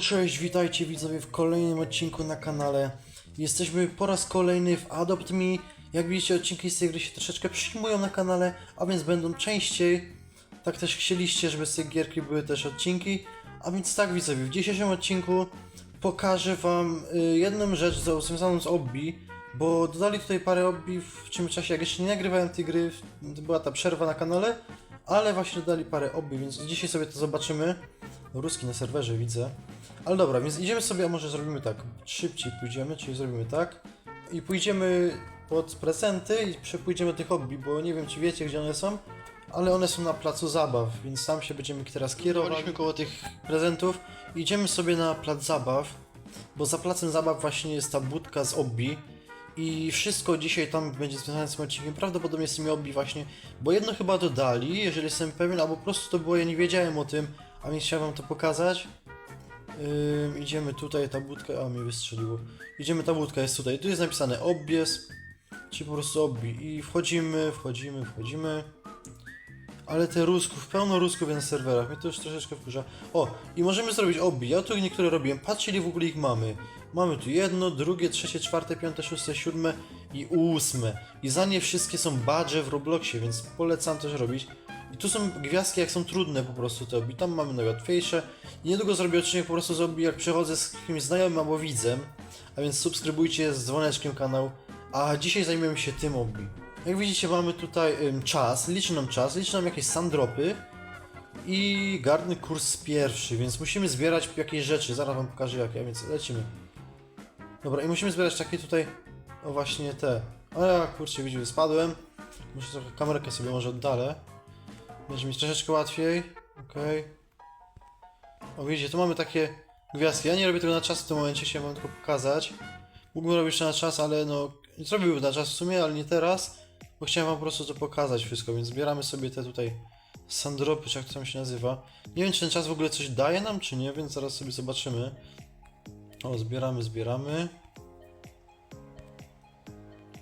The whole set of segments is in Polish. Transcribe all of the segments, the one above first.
Cześć, witajcie widzowie w kolejnym odcinku na kanale. Jesteśmy po raz kolejny w Adopt Me. Jak widzicie, odcinki z tej gry się troszeczkę przyjmują na kanale, a więc będą częściej. Tak też chcieliście, żeby z tej gierki były też odcinki. A więc tak widzowie, w dzisiejszym odcinku pokażę wam y, jedną rzecz za- związaną z obbi, bo dodali tutaj parę obbi w czym czasie, jak jeszcze nie nagrywałem tej gry, była ta przerwa na kanale, ale właśnie dodali parę obbi, więc dzisiaj sobie to zobaczymy. Ruski na serwerze widzę. Ale dobra, więc idziemy sobie, a może zrobimy tak. Szybciej pójdziemy, czyli zrobimy tak. I pójdziemy pod prezenty i przepójdziemy do tych hobby, bo nie wiem czy wiecie gdzie one są, ale one są na placu zabaw, więc tam się będziemy teraz kierować. Koło tych prezentów. Idziemy sobie na plac zabaw, bo za placem zabaw właśnie jest ta budka z obbi. I wszystko dzisiaj tam będzie związane z tym odcinkiem, prawdopodobnie z tymi obbi właśnie, bo jedno chyba dodali, jeżeli jestem pewien, albo po prostu to było, ja nie wiedziałem o tym, a więc chciałem wam to pokazać. Ym, idziemy tutaj, ta budka, a mnie wystrzeliło. Idziemy, ta budka jest tutaj. Tu jest napisane obbies, czy po prostu obbi. I wchodzimy, wchodzimy, wchodzimy. Ale te rusków, pełno rusków na serwerach, mnie to już troszeczkę wkurza. O, i możemy zrobić obbi. Ja tu niektóre robiłem. Patrzcie, w ogóle ich mamy. Mamy tu jedno, drugie, trzecie, czwarte, piąte, szóste, siódme i ósme. I za nie wszystkie są badże w Robloxie, więc polecam też robić. I tu są gwiazdki, jak są trudne po prostu te obbi. Tam mamy najłatwiejsze. I niedługo zrobię odcinek po prostu z jak przechodzę z kimś znajomym albo widzem. A więc subskrybujcie z dzwoneczkiem kanał. A dzisiaj zajmiemy się tym obbi. Jak widzicie, mamy tutaj ym, czas, liczy nam czas, liczy nam jakieś sandropy i garny kurs pierwszy, więc musimy zbierać jakieś rzeczy. Zaraz wam pokażę jakie, a więc lecimy. Dobra, i musimy zbierać takie tutaj, o właśnie te. O ja kurczę, widzicie, spadłem. Muszę trochę kamerkę sobie może oddalę. Będzie mi troszeczkę łatwiej. Okej. O widzicie, tu mamy takie gwiazdki. Ja nie robię tego na czas w tym momencie, chciałem wam tylko pokazać. Mógłbym robić to na czas, ale no... Zrobiłbym na czas w sumie, ale nie teraz. Bo chciałem wam po prostu to pokazać wszystko, więc zbieramy sobie te tutaj sandropy, czy jak to tam się nazywa. Nie wiem, czy ten czas w ogóle coś daje nam, czy nie, więc zaraz sobie zobaczymy. O, zbieramy, zbieramy.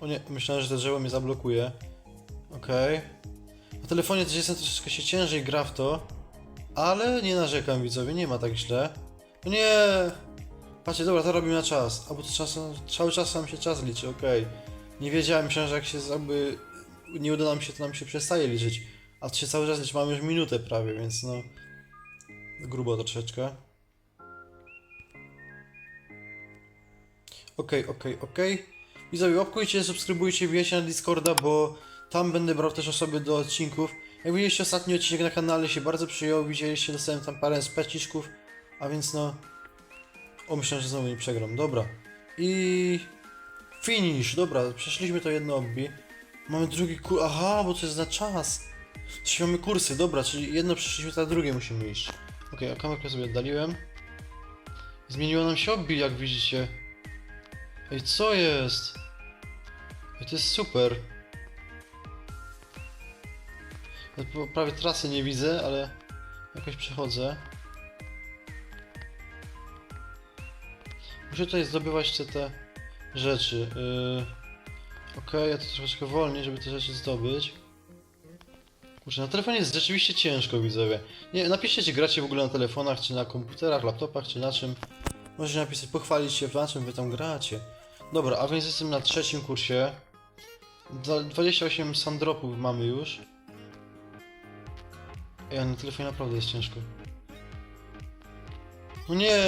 O nie, myślałem, że to drzewo mnie zablokuje. Okej. Na telefonie też jestem troszeczkę się ciężej gra w to. Ale nie narzekam widzowie, nie ma tak źle. O nie! Patrzcie, dobra, to robimy na czas. A bo to cały czas nam się czas liczy, okej. Nie wiedziałem, myślałem, że jak się jakby nie uda nam się, to nam się przestaje liczyć. A to się cały czas liczy, mamy już minutę prawie, więc no... Grubo troszeczkę. Okej, okej, okej. Widzowie, łapkujcie, subskrybujcie, wbijajcie na Discorda, bo tam będę brał też osoby do odcinków. Jak widzieliście ostatni odcinek na kanale się bardzo przyjął, widzieliście, dostałem tam parę speciszków, a więc no... O, myślałem, że znowu nie przegram, dobra. I... Finish, dobra, przeszliśmy to jedno obbi. Mamy drugi kur... Aha, bo to jest na czas. Czyli mamy kursy, dobra, czyli jedno przeszliśmy, to drugie musimy iść. Okej, a kamerkę sobie oddaliłem. Zmieniło nam się obbi, jak widzicie. Ej, co jest? Ej, to jest super. Prawie trasy nie widzę, ale jakoś przechodzę. Muszę tutaj zdobywać te, te rzeczy. Yy... Okej, ja to troszeczkę wolniej, żeby te rzeczy zdobyć. Kurczę, na telefonie jest rzeczywiście ciężko, widzowie. Nie, napiszcie, czy gracie w ogóle na telefonach, czy na komputerach, laptopach, czy na czym. Możecie napisać, pochwalić się, na czym wy tam gracie. Dobra, a więc jestem na trzecim kursie. Dwa- 28 sandropów mamy już. Ej, a na telefonie naprawdę jest ciężko. No nie!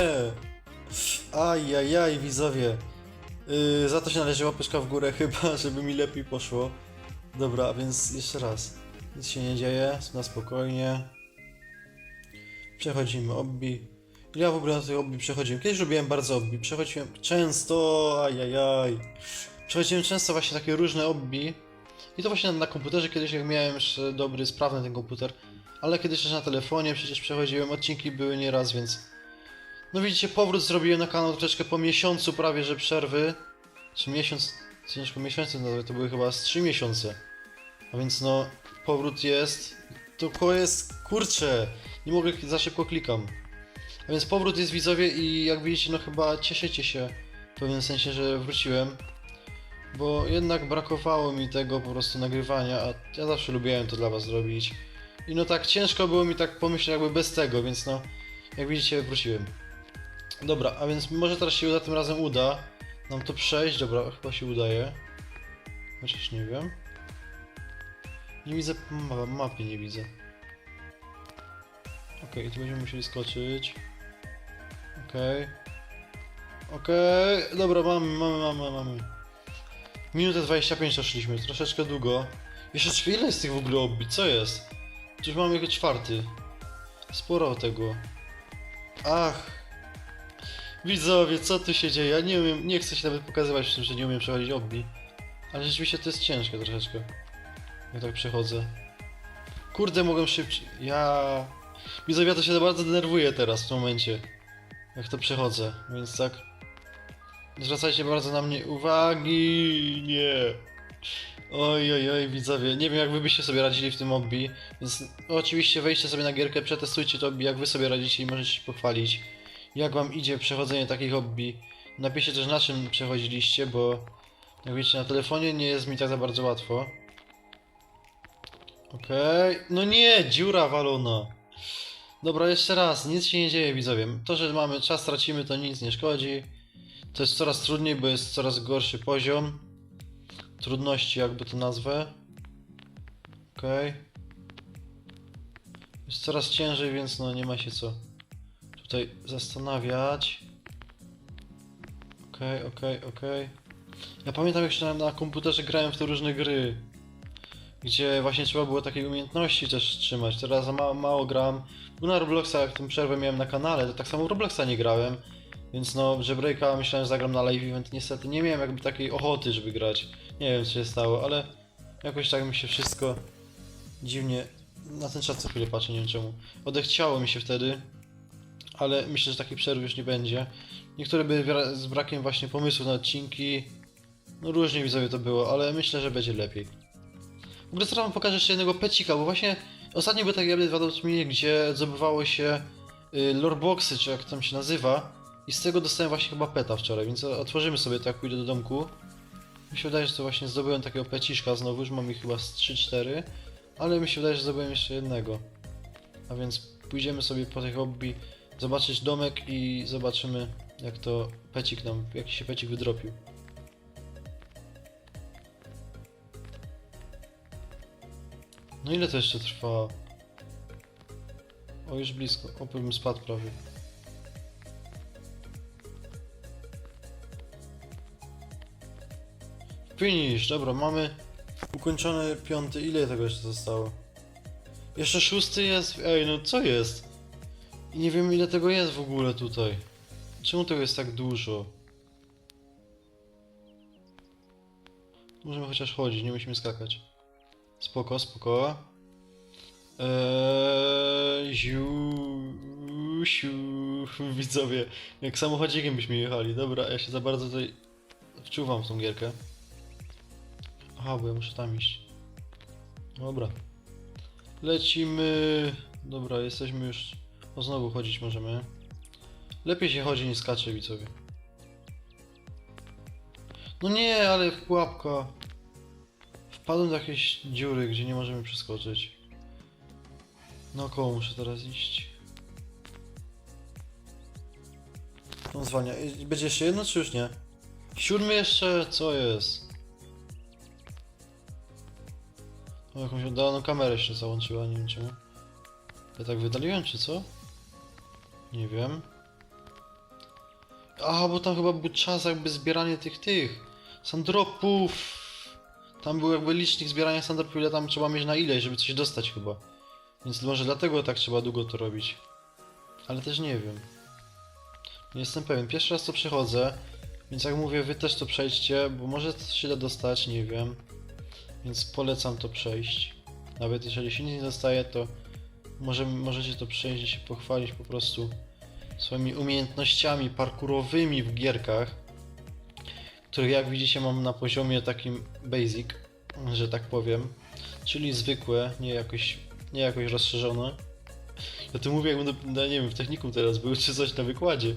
Ajajaj, widzowie. Yy, za to się należy łapeczka w górę chyba, żeby mi lepiej poszło. Dobra, więc jeszcze raz. Nic się nie dzieje, na spokojnie. Przechodzimy obbi. Ja w ogóle na tej obbi przechodziłem. Kiedyś robiłem bardzo obbi. Przechodziłem często, ajajaj. Przechodziłem często właśnie takie różne obbi. I to właśnie na, komputerze kiedyś jak miałem jeszcze dobry, sprawny ten komputer. Ale kiedyś też na telefonie przecież przechodziłem, odcinki były nieraz, więc... No widzicie, powrót zrobiłem na kanał troszeczkę po miesiącu prawie, że przerwy. Czy miesiąc... Ciężko miesiące, no to były chyba z 3 miesiące. A więc no, powrót jest. To jest, kurczę, nie mogę, za szybko klikam. A więc powrót jest widzowie i jak widzicie, no chyba cieszycie się w pewnym sensie, że wróciłem. Bo jednak brakowało mi tego po prostu nagrywania, a ja zawsze lubiłem to dla was zrobić. I no tak ciężko było mi tak pomyśleć jakby bez tego, więc no, jak widzicie, wróciłem. Dobra, a więc może teraz się uda, tym razem uda nam to przejść. Dobra, chyba się udaje. Chociaż nie wiem. Nie widzę ma mapy, nie widzę. Okej, tu będziemy musieli skoczyć. Okej. Okej, dobra, mamy, mamy, mamy, mamy. Minutę 25 doszliśmy, troszeczkę długo. Jeszcze ile jest tych w ogóle obbić? Co jest? Już mamy jako czwarty. Sporo tego. Ach. Widzowie, co tu się dzieje? Ja nie umiem, nie chcę się nawet pokazywać w tym, że nie umiem przechodzić obbi. Ale rzeczywiście to jest ciężkie troszeczkę. Jak tak przechodzę. Kurde, mogłem szybciej. Ja... Widzowie, ja to się bardzo denerwuję teraz w tym momencie. Jak to przechodzę, więc tak... Zwracajcie bardzo na mnie uwagi, nie. Oj, oj, oj, widzowie, nie wiem jak wy byście sobie radzili w tym obbi, więc oczywiście wejdźcie sobie na gierkę, przetestujcie to obbi, jak wy sobie radzicie i możecie się pochwalić, jak wam idzie przechodzenie takich obbi. Napiszcie też na czym przechodziliście, bo jak wiecie na telefonie nie jest mi tak za bardzo łatwo. Okej, no nie, dziura walona. Dobra, jeszcze raz, nic się nie dzieje widzowie. To, że mamy czas, tracimy, to nic nie szkodzi. To jest coraz trudniej, bo jest coraz gorszy poziom trudności, jakby to nazwę. Okej. Jest coraz ciężej, więc no nie ma się co tutaj zastanawiać. Okej, okej, okej. Ja pamiętam jak na, na komputerze grałem w te różne gry, gdzie właśnie trzeba było takiej umiejętności też trzymać. Teraz za mało, mało gram. Bo na Robloxa, jak tę przerwę miałem na kanale, to tak samo Robloxa nie grałem. Więc no, że Breaka myślałem, że zagram na live event. Niestety nie miałem jakby takiej ochoty, żeby grać. Nie wiem, co się stało, ale jakoś tak mi się wszystko dziwnie. Na ten czas co chwilę patrzę, nie wiem czemu. Odechciało mi się wtedy, ale myślę, że takiej przerwy już nie będzie. Niektóre były z brakiem właśnie pomysłów na odcinki. No różnie widzowie to było, ale myślę, że będzie lepiej. W ogóle teraz wam pokażę jeszcze jednego pecika, bo właśnie ostatnio był taki update w Adopt Me, gdzie zdobywało się y, loreboxy, czy jak tam się nazywa. I z tego dostałem właśnie chyba peta wczoraj, więc otworzymy sobie tak, pójdę do domku. Mi się wydaje, że to właśnie zdobyłem takiego peciszka znowu, już mam ich chyba z 3-4, ale mi się wydaje, że zdobyłem jeszcze jednego. A więc pójdziemy sobie po tych hobby, zobaczyć domek i zobaczymy jak to pecik nam, jaki się pecik wydropił. No ile to jeszcze trwa? O, już blisko. O, bym spadł prawie. Finish, dobra, mamy ukończony piąty. Ile tego jeszcze zostało? Jeszcze szósty jest. Ej, no co jest? I nie wiem ile tego jest w ogóle tutaj. Czemu tego jest tak dużo? Możemy chociaż chodzić, nie musimy skakać. Spoko, spoko. Eee, ziu, siu, widzowie, jak samochodzikiem byśmy jechali. Dobra, ja się za bardzo tutaj wczuwam w tą gierkę. Aha, bo ja muszę tam iść. Dobra. Lecimy. Dobra, jesteśmy już. O, znowu chodzić możemy. Lepiej się chodzi niż skacze, widzowie. No nie, ale pułapka. Wpadłem do jakiejś dziury, gdzie nie możemy przeskoczyć. Naokoło muszę teraz iść. No zwalnia. Będzie jeszcze jedno, czy już nie? Siódmy jeszcze? Co jest? O, jakąś oddaloną kamerę jeszcze załączyła, nie wiem czemu. Ja tak wydaliłem, czy co? Nie wiem. A, bo tam chyba był czas jakby zbierania tych, tych sandropów. Tam był jakby licznik zbierania sandropów, ile tam trzeba mieć na ile, żeby coś dostać chyba. Więc może dlatego tak trzeba długo to robić. Ale też nie wiem. Nie jestem pewien. Pierwszy raz to przechodzę, więc jak mówię, wy też to przejdźcie, bo może się da dostać, nie wiem. Więc polecam to przejść. Nawet jeżeli się nic nie dostaje, to może, możecie to przejść i się pochwalić po prostu swoimi umiejętnościami parkurowymi w gierkach, których jak widzicie mam na poziomie takim basic, że tak powiem, czyli zwykłe, nie jakoś, nie jakoś rozszerzone. Ja tu mówię jakbym, no, nie wiem, w technikum teraz był, czy coś na wykładzie.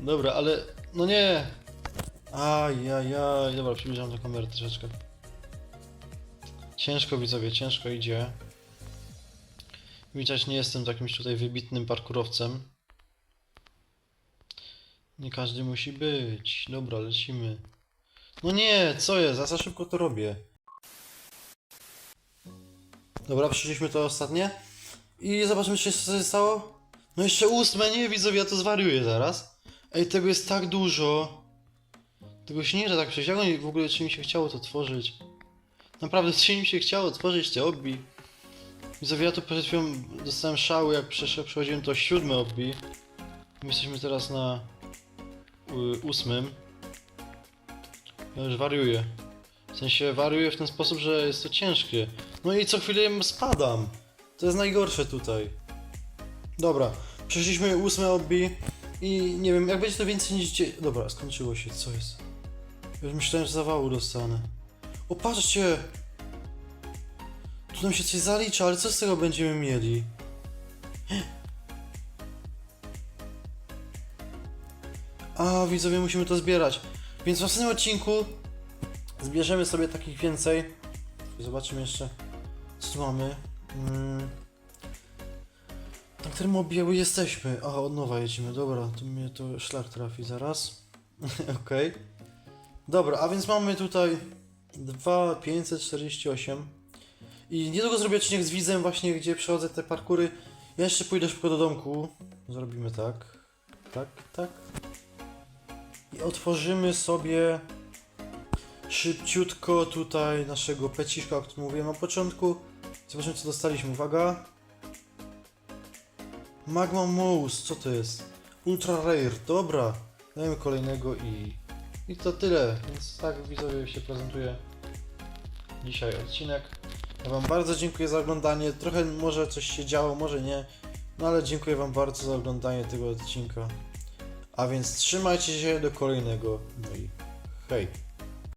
Dobra, ale no nie. Ajajaj, dobra, przybliżam tę kamerę troszeczkę. Ciężko widzowie, ciężko idzie. Widać, nie jestem takimś tutaj wybitnym parkurowcem. Nie każdy musi być. Dobra, lecimy. No nie, co jest? Ja za szybko to robię. Dobra, przyszliśmy to ostatnie. I zobaczmy, czy się stało. No jeszcze ósme, nie widzowie, ja to zwariuję zaraz. Ej, tego jest tak dużo. Tego się nie da tak przejść. Jak oni w ogóle, czy mi się chciało to tworzyć? Naprawdę, czy mi się chciało tworzyć te obbi? Widzowie, ja tu przed chwilą dostałem szału, jak przechodziłem to siódme obbi. My jesteśmy teraz na ósmym. Ja już wariuję. W sensie wariuję w ten sposób, że jest to ciężkie. No i co chwilę spadam. To jest najgorsze tutaj. Dobra, przeszliśmy ósme obbi i nie wiem, jak będzie to więcej niż. Dobra, skończyło się, co jest? Już myślałem, że zawału dostanę. O, patrzcie! Tu nam się coś zalicza, ale co z tego będziemy mieli? A, widzowie, musimy to zbierać. Więc w następnym odcinku zbierzemy sobie takich więcej. Zobaczymy jeszcze, co tu mamy. Mm. Na którym jesteśmy? Aha, od nowa jedziemy. Dobra, to mnie to szlak trafi zaraz. Okej. Dobra, a więc mamy tutaj 2548. I niedługo zrobię odcinek z widzem właśnie, gdzie przechodzę te parkury. Ja jeszcze pójdę szybko do domku. Zrobimy tak. Tak, tak. I otworzymy sobie szybciutko tutaj naszego peciszka, o którym mówiłem na początku. Zobaczymy co dostaliśmy. Uwaga. Magma Mouse, co to jest? Ultra Rare, dobra. Dajemy kolejnego i... I to tyle. Więc tak widzowie się prezentuje dzisiaj odcinek. Ja Wam bardzo dziękuję za oglądanie. Trochę może coś się działo, może nie. No ale dziękuję Wam bardzo za oglądanie tego odcinka. A więc trzymajcie się do kolejnego. No i hej.